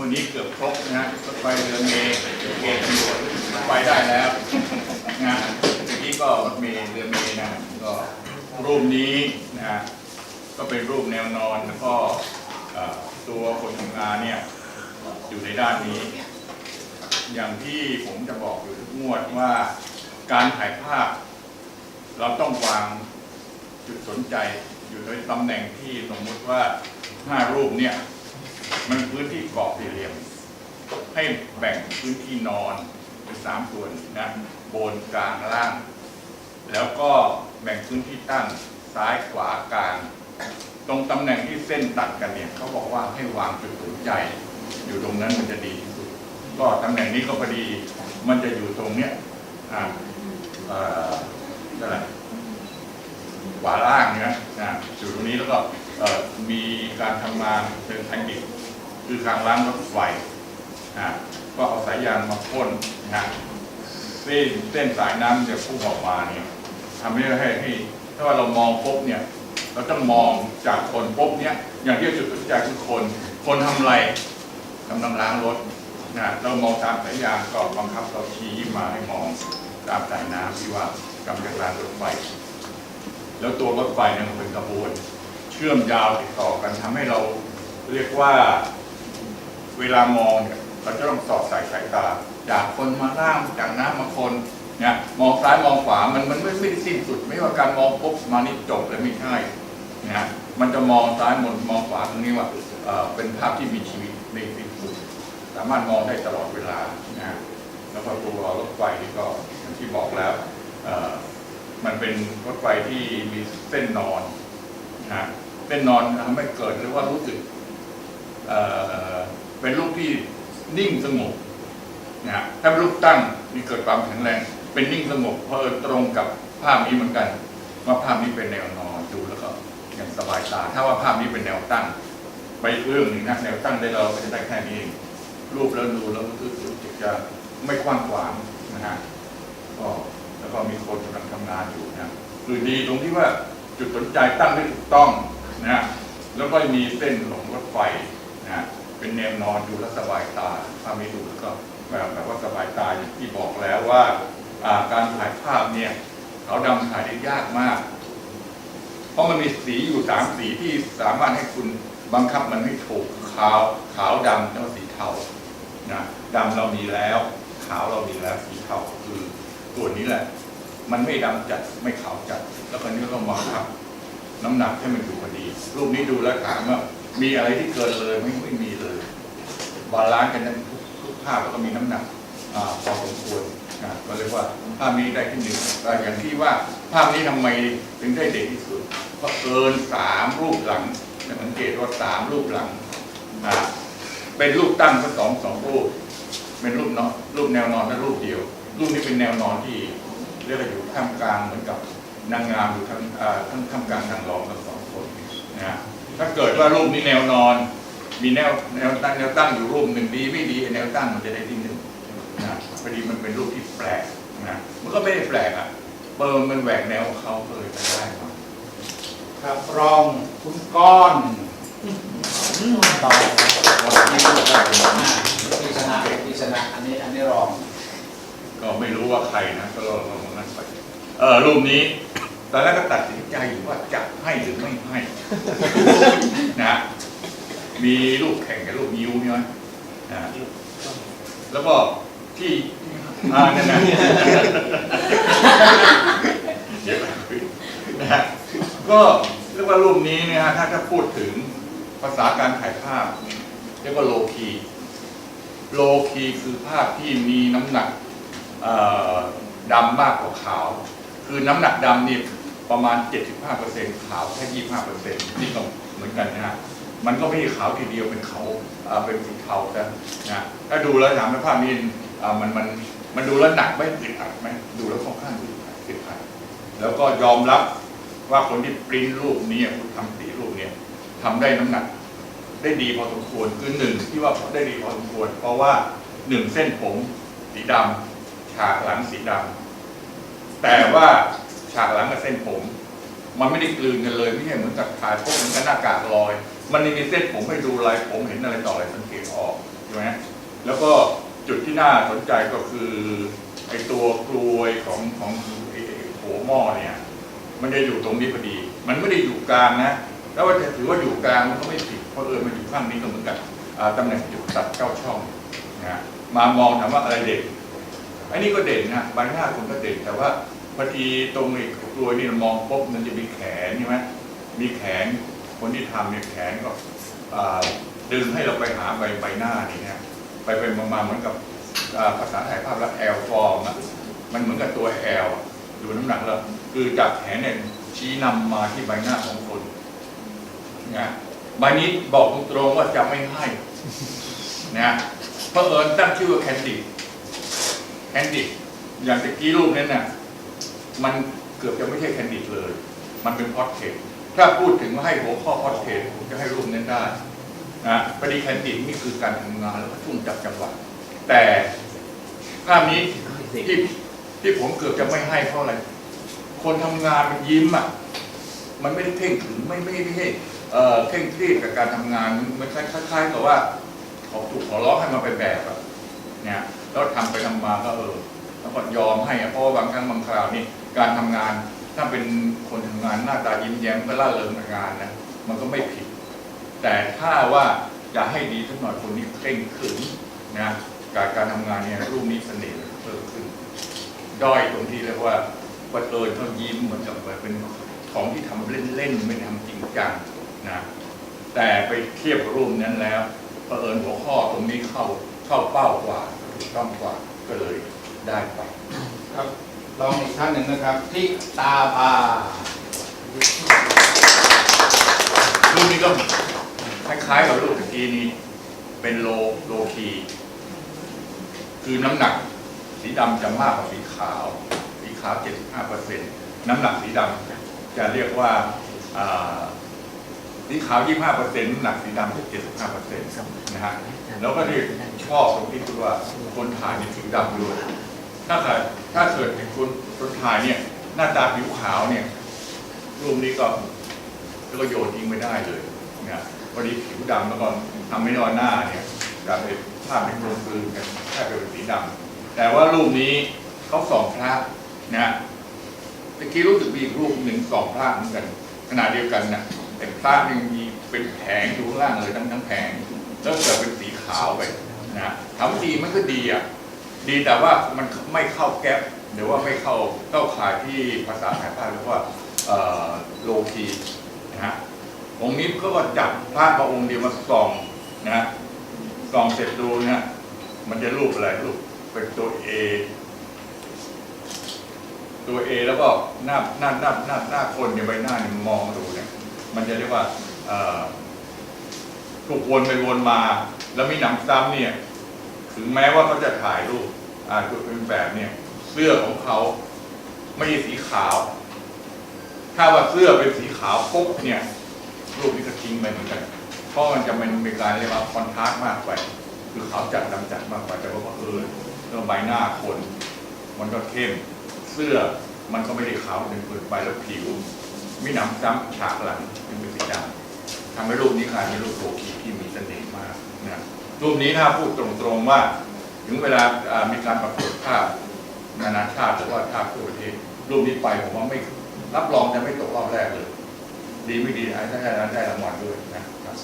วันนี้เกือบครบนะฮะไฟเรือเมล์เกณฑ์ตำรวจไปได้แล้วนะฮะเมื่อกี้ก็เมล์เรือเมล์นะก็รูปนี้นะฮะก็เป็นรูปแนวนอนแล้วก็ตัวคนทำงานเนี่ยอยู่ในด้านนี้ อย่างที่ผมจะบอกอยู่ทุกงวดว่าการถ่ายภาพ เราต้องวางจุดสนใจอยู่ในตำแหน่งที่สมมติว่าห้ารูปเนี่ย มันพื้นที่กรอบสี่เหลี่ยม ให้แบ่งพื้นที่นอนเป็นสามส่วนนะบนกลางล่าง แล้วก็แบ่งพื้นที่ตั้งซ้ายขวากลาง ตรงตำแหน่งที่เส้นตัดกันเนี่ยเขาบอกว่าให้วางจุดสนใจ อยู่ตรงนั้นมันจะดีที่สุดก็ตำแหน่งนี้ก็พอดีมันจะอยู่ตรงเนี้ยอ่าเอ่ออะไรขวาล่างเนี่ยนะอยู่ตรงนี้แล้วก็มีการทำงานเชิงเทคนิค คือการล้างรถไฟก็เอาสายยางมาพ่นนะเส้นเส้นสายน้ำจะพุ่งออกมาเนี่ยทำให้ให้ให้ถ้าว่าเรามองปุ๊บเนี่ย เราต้องมองจากคนปุ๊บเนี่ย อย่างที่จุดสนใจคือคน คนทำอะไรกำลังล้างรถนะเรามองตามสายยางก็บังคับเราชี้มาให้มองตามสายน้ำที่ว่ากำลังล้างรถไฟแล้วตัวรถไฟเนี่ยมันเป็นกระบวน เชื่อมยาวติดต่อกันทำให้เราเรียกว่า เวลามองเนี่ยเราจะต้องสอดสายสายตา จากคนมาล่างจากน้ำมาคนเนี่ยมองซ้ายมองขวามันมันไม่ไม่ได้สิ้นสุด ไม่ว่าการมองปุ๊บมานี่จบเลยไม่ใช่นะมันจะมองซ้ายมองมองขวาตรงนี้ว่าเออเป็นภาพที่มีชีวิตไม่สิ้นสุดสามารถมองได้ตลอดเวลานะแล้วก็ตัวรถไฟนี่ก็อย่างที่บอกแล้วเอ่อมันเป็นรถไฟที่มีเส้นนอนนะเส้นนอนทำให้เกิดหรือว่ารู้สึก เป็นรูปที่นิ่งสงบนะฮะถ้าเป็นรูปตั้งมีเกิดความแข็งแรง เป็นนิ่งสงบเพราะตรงกับภาพนี้เหมือนกันว่าภาพนี้เป็นแนวนอนดูแล้วก็อย่างสบายตา ถ้าว่าภาพนี้เป็นแนวตั้งไปเรื่องหนึ่งนะแนวตั้งได้เราก็จะได้แค่นี้เองรูปแล้วดูแล้วรู้สึกจะไม่กว้างขวางนะฮะก็แล้วก็มีคนกำลังทำงานอยู่นะคือดีตรงที่ว่าจุดสนใจตั้งได้ถูกต้องนะฮะแล้วก็มีเส้นหลงรถไฟ เป็นแนวนอนดูแลสบายตาถ้าไม่ดูแลก็แบบแบบว่าสบายตาอย่างที่บอกแล้วว่าการถ่ายภาพเนี่ยเขาวดำถ่ายได้ยากมาก เพราะมันมีสีอยู่สามสีที่สามารถให้คุณบังคับมันให้ถูกขาวขาวดำแล้วสีเทานะดำเรามีแล้ว ขาวเรามีแล้วสีเทาคือตัวนี้แหละ มันไม่ดำจัดไม่ขาวจัด แล้วคนนี้ก็ต้องบังคับ น้ำหนักให้มันอยู่พอดี รูปนี้ดูแล้วถามว่ามีอะไรที่เกินเลยไม่ไม่มี บาลานซ์กันทั้งทุกภาพแล้วก็มีน้ำหนักพอสมควรก็เรียกว่าภาพนี้ได้ที่หนึ่งแต่อย่างที่ว่าภาพนี้ทำไมถึงได้เด่นที่สุดเพราะเกินสามรูปหลังสังเกตว่าสามรูปหลังเป็นรูปตั้งทั้งสองสองรูป เป็นรูปเนาะรูปแนวนอนและรูปเดียว รูปนี้เป็นแนวนอนที่เรียกว่าอยู่ท่ามกลางเหมือนกับนางงามอยู่ท่าทั้งท่ามกลางนางรองทั้งสองคนนะถ้าเกิดว่ารูปนี้แนวนอน มีแนวแนวตั้งแนวตั้งอยู่รูปหนึ่งดีไม่ดีแนวตั้งมันจะได้ที่หนึ่งนะพอดีมันเป็นรูปที่แปลกนะมันก็ไม่ได้แปลกอะเปิมมันแหวกแนวของเขาก็เลยจะได้มาครับรองคุณก้อนต่อวันที่รูปได้อ่าพิชนะพิชนะอันนี้อันนี้รอง ก็ไม่รู้ว่าใครนะก็ลองลองนั่นไปเออรูปนี้ตอนแรกก็ตัดสินใจอยู่ว่าจะให้หรือไม่ให้นะ มีรูปแข่งกับรูปยิ้วใช่ไหมนะแล้วก็ที่อ่านั่นนะเดี๋ยวนะฮะก็เรียกว่ารูปนี้เนี่ยฮะถ้าจะพูดถึงภาษาการถ่ายภาพ เรียกว่าโลคีโลคีคือภาพที่มีน้ำหนักเอ่อดำมากกว่าขาว คือน้ำหนักดำนี่ประมาณ 75%ขาวแค่ 25%นี่ก็เหมือนกันนะฮะ มันก็ไม่ใช่ขาวทีเดียวเป็นเขาเป็นสีเทาแต่นะถ้าดูแล้วถามว่าภาพนี้มันมันมันดูแล้วหนักไหมอึดอัดไหมดูแล้วค่อนข้างอึดอัดอึดอัดแล้วก็ยอมรับว่าคนที่ปริ้นรูปนี้คุณทำสีรูปเนี้ทำได้น้ำหนัก ได้ดีพอสมควรคือหนึ่งที่ว่าได้ดีพอสมควร เพราะว่าหนึ่งเส้นผมสีดำฉากหลังสีดำแต่ว่าฉากหลังกับเส้นผม มันไม่ได้กลืนกันเลยไม่ใช่เหมือนกับถ่ายพวกมันก็หน้ากากลอย มันมีเส้นผมให้ดูลายผมเห็นอะไรต่ออะไรสังเกตออกใช่ไหมแล้วก็จุดที่น่าสนใจก็คือไอตัวกลวยของของไอ้ไอหัวหม้อเนี่ย มันจะอยู่ตรงนี้พอดี มันไม่ได้อยู่กลางนะแล้วว่าจะถือว่าอยู่กลางมันก็ไม่ผิดเพราะเออมันอยู่ข้างนี้ก็เหมือนกันตำแหน่งจุดตัดเก้าช่องนะมามองถามว่าอะไรเด่นอันนี้ก็เด่นนะใบหน้าคนก็เด่นแต่ว่าพอดีตรงไอ้กลวยนี่เรามองปุ๊บมันจะมีแขนใช่ไหมมีแขน คนที่ทำเนี่ยแขนก็ดึงให้เราไปหาใบใบหน้านี่นะไปไปมาๆเหมือนกับภาษาถ่ายภาพแล้วแอลฟอร์มอะมันเหมือนกับตัวแอลดูน้ำหนักแล้วคือจากแขนเนี่ยชี้นำมาที่ใบหน้าของคนนะใบนี้บอกตรงๆว่าจะไม่ให้นะเพราะเอิญตั้งชื่อว่าแคนดิดแคนดิดอย่างตะกี้รูปนั้นน่ะมันเกือบจะไม่ใช่แคนดิดเลย มันเป็นพอดเทร ถ้าพูดถึงว่าให้หัวข้อพอดเทรตผมจะให้รูปนั้นได้นะปฏิแคนดินี่คือการทำงานแล้วก็ช่วงจับจังหวะแต่ภาพนี้ที่ที่ผมเกือบจะไม่ให้เพราะอะไร คนทำงานมันยิ้มอะ มันไม่ได้เพ่งถึงไม่ไม่ไม่ใช่เอ่อเคร่งเครียดกับการทำงานมันคล้ายๆกับว่าขอถูกขอร้องให้มาเป็นแบบอะเนี่ยแล้วทำไปทำมาก็เออแล้วก็ยอมให้อะเพราะว่าบางครั้งบางคราวนี่การทำงาน ถ้าเป็นคนทำงานหน้าตายิ้มแย้มก็ล่าเริงงานนะมันก็ไม่ผิด แต่ถ้าว่าจะให้ดีสักหน่อยคนนี้เคร่งขรึมนะการการทำงานเนี่ยรูปนี้เสน่ห์เพิ่มขึ้นด้อยตรงที่เรียกว่าประเอิญเขายิ้มเหมือนกับเป็นของที่ทำเล่นๆไม่ได้ทำจริงจังนะแต่ไปเทียบกับรูปนั้นแล้วประเอิญหัวข้อตรงนี้เข้าเข้าเป้ากว่าถูกต้องกว่าก็เลยได้ไปครับ ลองอีกท่านหนึ่งนะครับที่ตาพารูปนี้ก็คล้ายๆกับรูปเมื่อกี้นี้ เป็นโลโลคีคือน้ำหนัก สีดำจะมากกว่าสีขาว สีขาว 75%น้ำหนักสีดำจะเรียกว่าสีขาว 25%น้ำหนักสีดำ75%นะฮะแล้วก็ที่ชอบตรงที่คุณว่าคนถ่ายนี่ผิวดำด้วย ถ้าเกิดถ้าเกิดเป็นคนคนถ่ายเนี่ย หน้าตาผิวขาวเนี่ยรูปนี้ก็แล้วก็โยนทิ้งไม่ได้เลยนะพอดีผิวดำแล้วก็ทำให้นอนหน้าเนี่ยกลายเป็นภาพเป็นกลมกลืนกันแค่เป็นสีดำแต่ว่ารูปนี้เขาส่องพระนะตะกี้รู้สึกมีอีกรูปหนึ่งส่องพระเหมือนกัน ขนาดเดียวกันนะแต่พระยังมีเป็นแผงอยู่ข้างล่างเลยทั้งทั้งแผงแล้วเกิดเป็นสีขาวไปนะถามว่าดีมันก็ดีอะ ดีแต่ว่ามันไม่เข้าแก๊ปหรือว่าไม่เข้าเข้าข่ายที่ภาษาถ่ายภาพเรียกว่าโลคีนะฮะองค์นี้ก็จับพระมาองค์เดียวมาส่องนะส่องเสร็จดูนะมันจะรูปอะไรรูปเป็นตัวเอตัวเอแล้วก็หน้าหน้าหน้าหน้าหน้าคนเนี่ยใบหน้าเนี่ยมองดูเนี่ย มันจะเรียกว่าถูกวนไปวนมา แล้วมีหนำซ้ำเนี่ย ถึงแม้ว่าเขาจะถ่ายรูป อ่าตัวเป็นแบบเนี่ย เสื้อของเขาไม่ใช่สีขาว ถ้าว่าเสื้อเป็นสีขาวปุ๊บเนี่ย รูปนี้ก็ทิ้งไปเหมือนกัน เพราะมันจะเป็นเป็นการเรียกว่าคอนทราสต์มากไป คือขาวจัดดำจัดมากไปแต่ว่าเออเรื่องใบหน้าคน มันก็เข้ม เสื้อมันก็ไม่ได้ขาวจนเกินไปแล้วผิวมีหนำซ้ำฉากหลังเป็นสีดำทำให้รูปนี้กลายเป็นรูปโลกีที่มีเสน่ห์มากนะรูปนี้ถ้าพูดตรงๆว่า ถึงเวลามีการประกวดภาพนานาชาติหรือว่าภาพทั่วประเทศรูปนี้ไปผมว่าไม่รับรองจะไม่ตกรอบแรกเลย ดีไม่ดีอาจจะได้ได้รางวัลด้วยนะครับ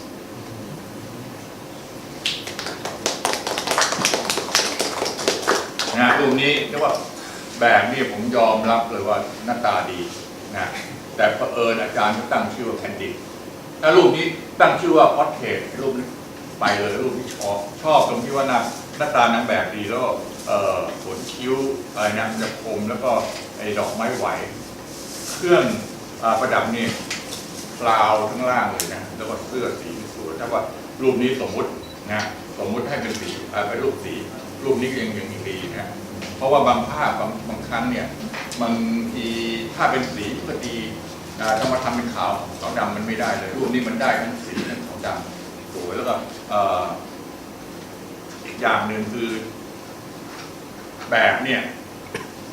นะรูปนี้เรียกว่าแบบนี้ผมยอมรับเลยว่าหน้าตาดีนะแต่เผอิญอาจารย์ตั้งชื่อว่าแคนดิดถ้ารูปนี้ตั้งชื่อว่าพอ r t เทรตรูปนี้ไปเลยรูปนี้ชอบชอบตรงที่ว่าหน้า หน้าตานางแบบดีแล้วขนคิ้วอะไรนะจะคมแล้วก็ไอ้ดอกไม้ไหว เครื่องอประดับนี่กลาวทั้งล่างเลยนะแล้วก็เสื้อสีสวยถ้าว่ารูปนี้สมมุตินะสมมุติให้เป็นสีอ่าเป็นรูปสี รูปนี้ก็ยังยังดีนะเพราะว่าบางภาพบางบางครั้งเนี่ยบางทีถ้าเป็นสีก็ดีอ่ถ้ามาทำเป็นขาวขาวดำมันไม่ได้เลย รูปนี้มันได้ทั้งสีทั้งขาวดำสวยแล้วก็ อย่างหนึ่งคือ แบบเนี่ย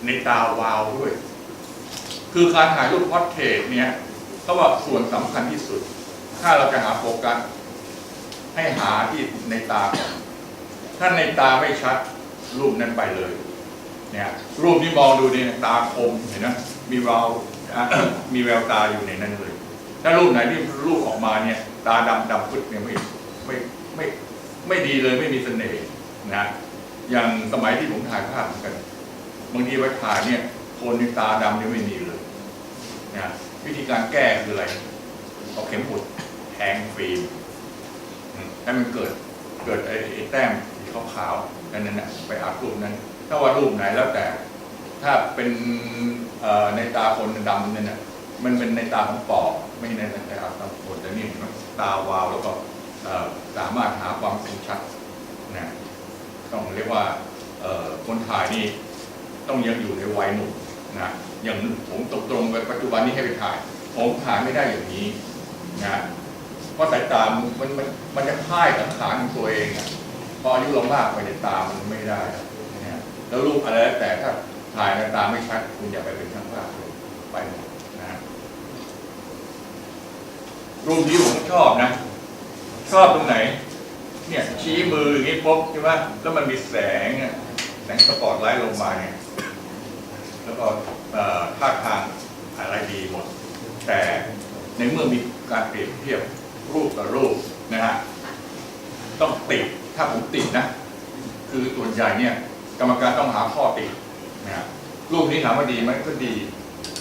ในตาวาวด้วย คือการถ่ายรูปพอร์เทรตเนี่ยเขาบอกส่วนสำคัญที่สุด ถ้าเราจะหาโฟกัสให้หาที่ในตา ถ้าในตาไม่ชัดรูปนั้นไปเลย เนี่ย รูปที่มองดูเนี่ยตาคมเห็นไหมมีแววมีแววตาอยู่ในนั้นเลย ถ้ารูปไหนที่รูปออกมาเนี่ย ตาดำดำพึดเนี่ยไม่ไม่ไม่ ไม่ดีเลยไม่มีเสน่ห์นะอย่างสมัยที่ผมถ่ายภาพเหมือนกัน บางทีไปถ่ายเนี่ยคนในตาดำเนี่ยไม่มีเลยนะวิธีการแก้คืออะไรเอาเข็มขุดแทงฟิล์มให้มันเกิดเกิดไอ้แต้มสีขาวๆนั่นน่ะไปอัพรูปนั้น ถ้าว่ารูปไหนแล้วแต่ ถ้าเป็นเอ่อในตาคนดำเนี่ยนะมันเป็นในตาของปอบไม่ใช่ในตาของคนแต่นี่เห็นตาวาวแล้วก็ สามารถหาความคมชัดนะต้องเรียกว่าคนถ่ายนี่ต้องยังอยู่ในวัยหนุ่มนะอย่างผมตรงตรงๆไปปัจจุบันนี้ให้ไปถ่าย ผมถ่ายไม่ได้อย่างนี้นะเพราะสายตามันมันมันมันจะพ่ายสังขารของตัวเองอะพออายุเรามากไปในยตามันไม่ได้นะแล้วรูปอะไรแล้วแต่ถ้าถ่ายในตาไม่ชัดคุณอย่าไปเป็นช่างภาพเลยไปนะรูปนี้ผมชอบนะ ชอบตรงไหน เนี่ยชี้มืออย่างนี้ปุ๊บใช่ไหมแล้วมันมีแสงแสงสปอตไลท์ลงมาเนี่ยแล้วก็ท่าทางอะไรดีหมด แต่ในเมื่อมีการเปรียบเทียบรูปต่อรูปนะฮะต้องติดถ้าผมติดนะ คือส่วนใหญ่เนี่ยกรรมการต้องหาข้อติดนะฮะรูปนี้ถามว่าดีไหมก็ดี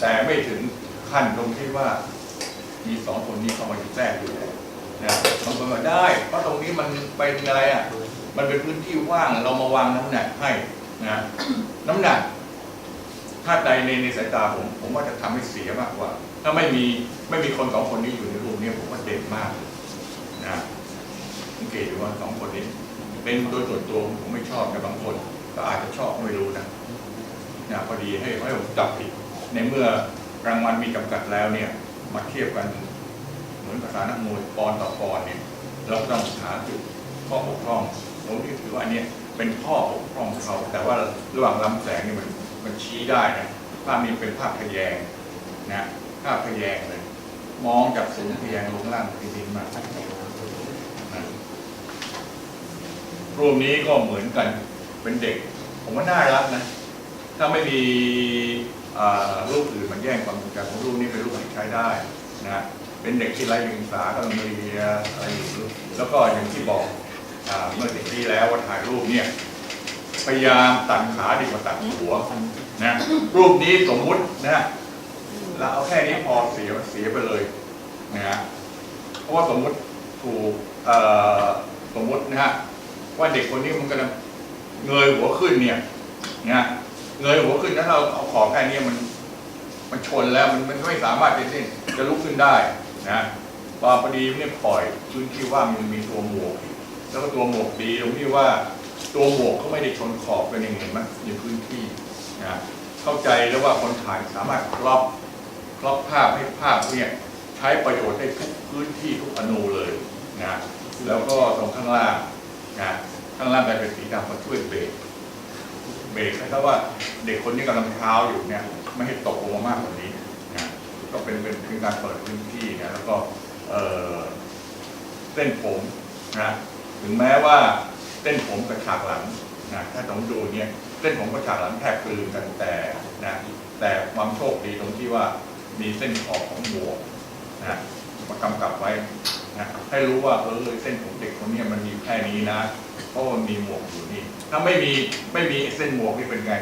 แต่ไม่ถึงขั้นตรงที่ว่า มีสองคนนี้เข้ามาแทรกอยู่ นะบางคนบอกได้ เพราะตรงนี้มันเป็นอะไรอะ มันเป็นพื้นที่ว่างเรามาวางน้ำหนักให้นะน้ำหนักถ้าใดในในสายตาผมผมว่าจะทำให้เสียมากกว่า ถ้าไม่มีไม่มีคนสองคนนี้อยู่ในรูปนี้ผมว่าเด่นมากนะสังเกตดูว่าสองคนนี้ เป็นโดยส่วนตัวผมไม่ชอบแต่บางคน ก็อาจจะชอบไม่รู้นะนะพอดีให้ให้ผมจับผิดในเมื่อรางวัลมีจำกัดแล้วเนี่ย มาเทียบกัน มือนภาษานักมวยปอนต่อปอนเนี่ยเราก็ต้องหาจุดข้อบกพร่องผมถือว่าอันนี้เป็นข้อบกพร่องเขา แต่ว่าระหว่างลำแสงนี่มันมันชี้ได้นะภาพนี้เป็นภาพทะแยงนะภาพทะแยงเลย มองจากสูงทะแยงลงล่างทีดินมารูปนี้ก็เหมือนกันเป็นเด็ก ผมว่าน่ารักนะถ้าไม่มีรูปอื่นมันแย่งความสนใจของรูปนี้เป็นรูปที่ใช้ได้นะ เป็นเด็กที่ไร้เดียงสากำลังเรียนอะไรอยู่แล้วก็อย่างที่บอกเมื่อสิบปีแล้วว่าถ่ายรูปเนี่ยพยายามตัดขาดีกว่าตัดหัวนะรูปนี้สมมุตินะเราเอาแค่นี้พอเสียเสียไปเลยนะฮะเพราะว่าสมมุติถูกสมมุตินะฮะว่าเด็กคนนี้มันกำลังเงยหัวขึ้นเนี่ยนะเงยหัวขึ้นแล้วเราเอาของแค่นี้มัน มันชนแล้วมันมันไม่สามารถจะสิ้นจะลุกขึ้นได้ นะพอพอดีเนี่ยปล่อยพื้นที่ว่างมันมีตัวหมวกแล้วก็ตัวหมวกดีตรงที่ว่าตัวหมวกเขาไม่ได้ชนขอบกันอย่างเห็นไหมในพื้นที่นะเข้าใจแล้วว่าคนถ่ายสามารถครอบครอบภาพให้ภาพเนี่ยใช้ประโยชน์ได้ทุกพื้นที่ทุกอนูเลยนะแล้วก็ตรงข้างล่างนะข้างล่างกลายเป็นสีดำมาช่วยเบรกเบรกนะครับว่าเด็กคนนี้กำลังเท้าอยู่เนี่ยไม่ให้ตกลงมามากกว่านี้ ก็เป็นเป็นเป็นการเปิดพื้นที่นะแล้วก็เอ่อเส้นผมนะถึงแม้ว่าเส้นผมกับฉากหลังนะถ้าต้องดูเนี่ยเส้นผมกับฉากหลังแทบกลืนกันแต่นะแต่ความโชคดีตรงที่ว่ามีเส้นขอบของหมวกนะมากำกับไว้นะให้รู้ว่าเออเส้นผมเด็กคนนี้มันมีแค่นี้นะเพราะมันมีหมวกอยู่นี่ ถ้าไม่มีไม่มีเส้นหมวกนี่เป็นไง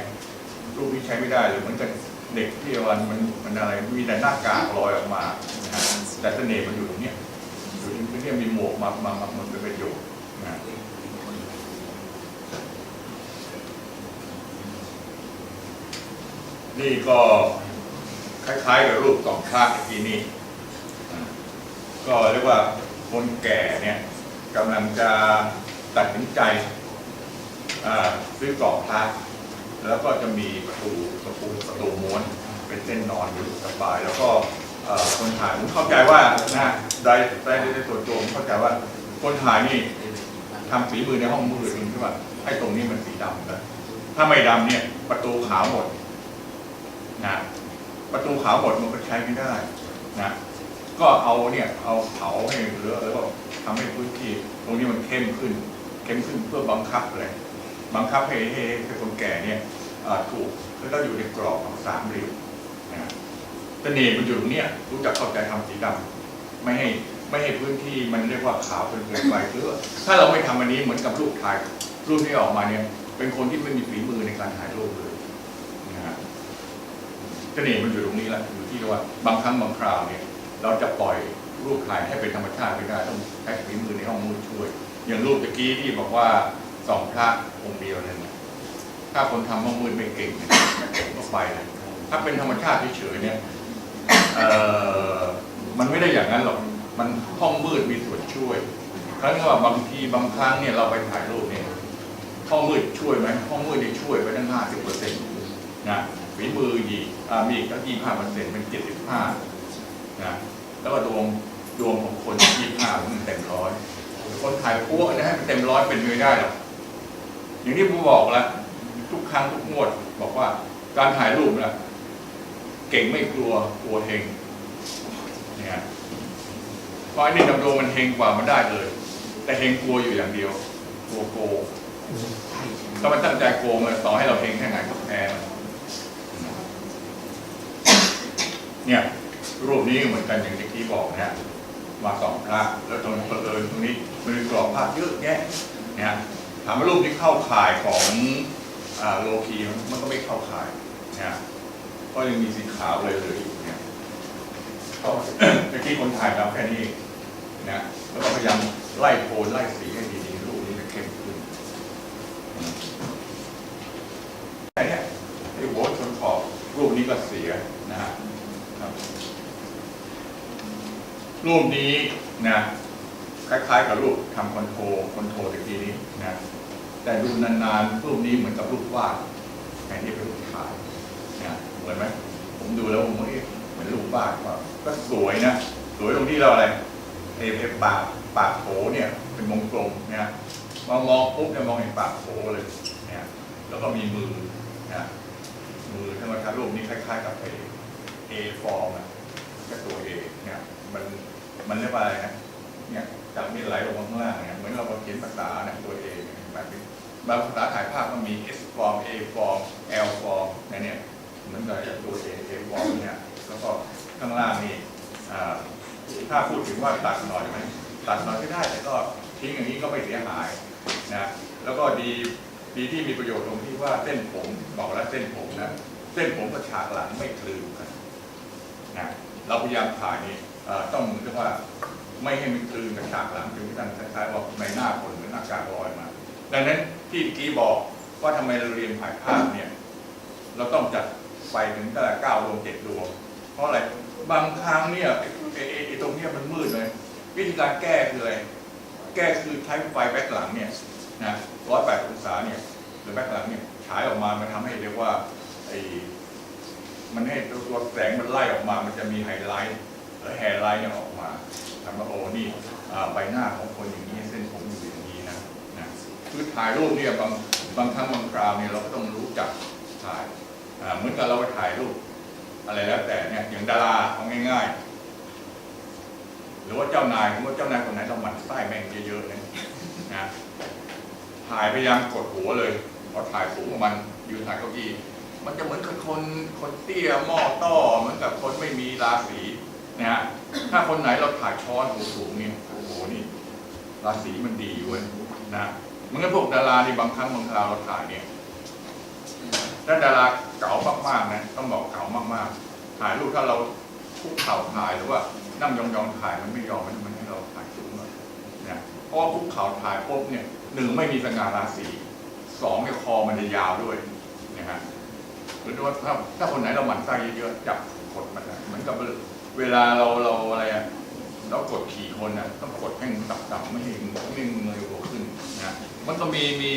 รูปนี้ใช้ไม่ได้เลยเหมือนกับ เด็กที่วันมันมันอะไรมีแต่หน้ากากลอยออกมานะฮะแต่เสน่ห์มันอยู่ตรงเนี้ยอยู่ตรงเนี้ยมีหมวกมามามามันเป็นประโยชน์นะนี่ก็คล้ายๆกับรูปสองข้างเมื่นี่ ก็เรียกว่าคนแก่เนี่ยกำลังจะตัดสินใจซื้อกรอบพระ แล้วก็จะมีประตูประตูประตูม้วนเป็นเส้นนอนอยู่สบาย แล้วก็คนถ่ายผมเข้าใจว่านะได้ได้ได้ส่วนตัวผมเข้าใจว่าคนถ่ายนี่ทำฝีมือในห้องมืดเองที่ว่าให้ตรงนี้มันสีดำนะถ้าไม่ดำเนี่ยประตูขาวหมดนะประตูขาวหมดมันก็ใช้ไม่ได้นะก็เอาเนี่ยเอาเผาให้เหลือแล้วก็ทำให้พื้นที่ตรงนี้มันเข้มขึ้น เข้มขึ้นเพื่อบังคับเลย บังคับให้ให้คนแก่เนี่ยถูกแล้วก็อยู่ในกรอบของสามเหลี่ยมนะเสน่ห์มันอยู่ตรงเนี้ยรู้จักเข้าใจทำสีดำไม่ให้ไม่ให้พื้นที่มันเรียกว่าขาวจนเกินไปหรือว่าถ้าเราไม่ทำอันนี้เหมือนกับรูปถ่ายรูปที่ออกมาเนี่ย เป็นคนที่ไม่มีฝีมือในการถ่ายรูปเลยนะฮะเสน่ห์มันอยู่ตรงนี้แหละอยู่ที่ว่าบางครั้งบางคราวเนี่ย เราจะปล่อยรูปถ่ายให้เป็นธรรมชาติไม่ได้ต้องใช้ฝีมือในห้องมืดช่วย อย่างรูปตะกี้ที่บอกว่าสองพระ องค์เดียวนั่นน่ะถ้าคนทำห้องมืดไม่เก่งก็ไปเลยถ้าเป็นธรรมชาติเฉยๆเนี่ยมันไม่ได้อย่างนั้นหรอก มันห้องมืดมีส่วนช่วยครั้งว่าบางทีบางครั้งเนี่ยเราไปถ่ายรูปเนี่ยห้องมืดช่วยไหมห้องมืดเนี่ยช่วยไปตั้งห้าสิบเปอร์เซ็นต์นะฝีมือดีมีอีกตั้งยี่ห้าเปอร์เซ็นต์เป็นเจ็ดสิบห้านะแล้วก็ดวงดวงของคนยี่ห้ามันเต็มร้อยคนถ่ายพวกนะให้มันเต็มร้อยเป็นไม่ได้หรอก อย่างที่ผมบอกแล้วทุกครั้งทุกงวดบอกว่าการถ่ายรูปนะเก่งไม่กลัวกลัวเฮงเนี่ยเพราะไอ้นี่ดำดวงมันเฮงกว่ามันได้เลย แต่เฮงกลัวอยู่อย่างเดียวกลัวโกงถ้ามันตั้งใจโกงมันต่อให้เราเฮงแค่ไหนก็แพ้เนี่ยรูปนี้เหมือนกันอย่างที่กี้บอกนะมาสองพระแล้วตรงเผอิญตรงนี้มันมีกรอบพระเยอะแยะเนี่ย ถามว่ารูปนี้เข้าข่ายของอโลคีมันก็ไม่เข้าข่ายนะเพราะยังมีสีขาวเลยเลยอยู่เนี่ยก็เมื่อกี้คนถ่ายเราแค่นี้นะแล้วก็พยายามไล่โทนไล่สีให้ดีๆรูปนี้จะเข้มขึ้นแค่เนี้ยไอ้หัวชนขอบรูปนี้ก็เสียนะฮะครับรูปนี้นะคล้ายๆกับรูปทำคอนโทรคอนโทรตะกี้นี้นะ แต่ดูนานๆรูปนี้เหมือนกับรูปวาดแทนที่เป็นรูปถ่ายเนะเหมือนไหมผมดูแล้วผมว่าเอ๊ะเหมือนรูปวาดว่าก็สวยนะสวยตรงที่เราอะไรเอเอปากปากโถเนี่ยเป็นวงกลมเนี่ยมามองปุ๊บเนี่ยมองเห็นปากโถเลยเนี่ยแล้วก็มีมือนะมือถ้ามาทัดรูปนี้คล้าย ๆ กับเอเอฟอร์มอะก็ตัวเอเนี่ยมันมันเรียกว่าอะไรนะเนี่ยจากนี้ไหลลงมาข้างล่างเนี่ยเหมือนเราเขียนภาษาเนี่ยตัวเอแบบนี้ บางภาษาถ่ายภาพมันมี S form A form L form นี่ยเนี่ยเหมือนกับตัว A A form เนี่ยแล้วก็ข้างล่างนี่อ่าถ้าพูดถึงว่าตัดหน่อยไหมตัดหน่อยก็ได้แต่ก็ทิ้งอย่างนี้ก็ไม่เสียหายนะแล้วก็ดีดีที่มีประโยชน์ตรงที่ว่าเส้นผมบอกแล้วเส้นผมนะเส้นผมกับฉากหลังไม่คลืนกันนะเราพยายามถ่ายนี่ต้องเรียกว่าไม่ให้มันคลืนกับฉากหลังจนกระทั่งคล้ายๆว่าในหน้าคนเหมือนอากาศลอยมา ดังนั้นที่เมื่อกี้บอกว่าทำไมเราเรียนถ่ายภาพเนี่ย เราต้องจัดไฟถึงแต่เก้าดวงเจ็ดดวง เพราะอะไรบางครั้งเนี่ยไอ้ตรงเนี้ยมันมืดเลย วิธีการแก้คืออะไรแก้คือใช้ไฟแบ็คหลังเนี่ยนะร้อยแปดองศาเนี่ยหรือแบ็คหลังเนี่ยฉายออกมามันทำให้เรียกว่าไอ้มันให้ตัวแสงมันไล่ออกมา มันจะมีไฮไลท์หรือแฮร์ไลท์เนี่ยออกมาทำมาโอ้นี่ใบหน้าของคนอย่างนี้เส้นผมอยู่อย่างนี้นะนะ คือถ่ายรูปเนี่ยบางบางครั้งบางคราวเนี่ยเราก็ต้องรู้จักถ่ายเหมือนกับเราไปถ่ายรูป อะไรแล้วแต่เนี่ยอย่างดาราเอาง่าย ๆ หรือว่าเจ้านายผมว่าเจ้านายคนไหนเราหมั่นไส้แม่งเยอะๆเนี่ยนะถ่ายพยายามกดหัวเลยพอถ่ายสูงมันยืนถ่ายเก้าอี้มันจะเหมือนกับคนคนเตี้ยหม้อต้อเหมือนกับคนไม่มีราศีนะฮะถ้าคนไหนเราถ่ายช้อนสูงๆเนี่ยโอ้โหนี่ราศีมันดีเว้ยนะ มันก็พวกดาราที่บางครั้งบางคราวเราถ่ายเนี่ยถ้าดาราเก๋ามากๆนะต้องบอกเก๋ามากๆ ถ่ายรูปถ้าเราคุกเข่าถ่ายหรือว่านั่งยองๆถ่ายมันไม่ยอมมันมันให้เราถ่ายสูงหน่อยนะเพราะคุกเข่าถ่ายปุ๊บเนี่ยหนึ่งไม่มีสง่าราศีสองเนี่ยคอมันจะยาวด้วยนะฮะหรือว่าถ้าถ้าคนไหนเราหมั่นไส้เยอะๆจับกดมันอะเหมือนกับเวลาเราเราอะไรอะเรากดขี่คนอะต้องกดให้มันต่ำๆไม่ให้ไม่ให้เงยหัว มันก็มีมี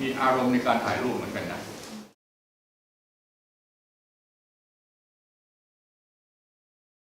มีอารมณ์ในการถ่ายรูปเหมือนกันนะ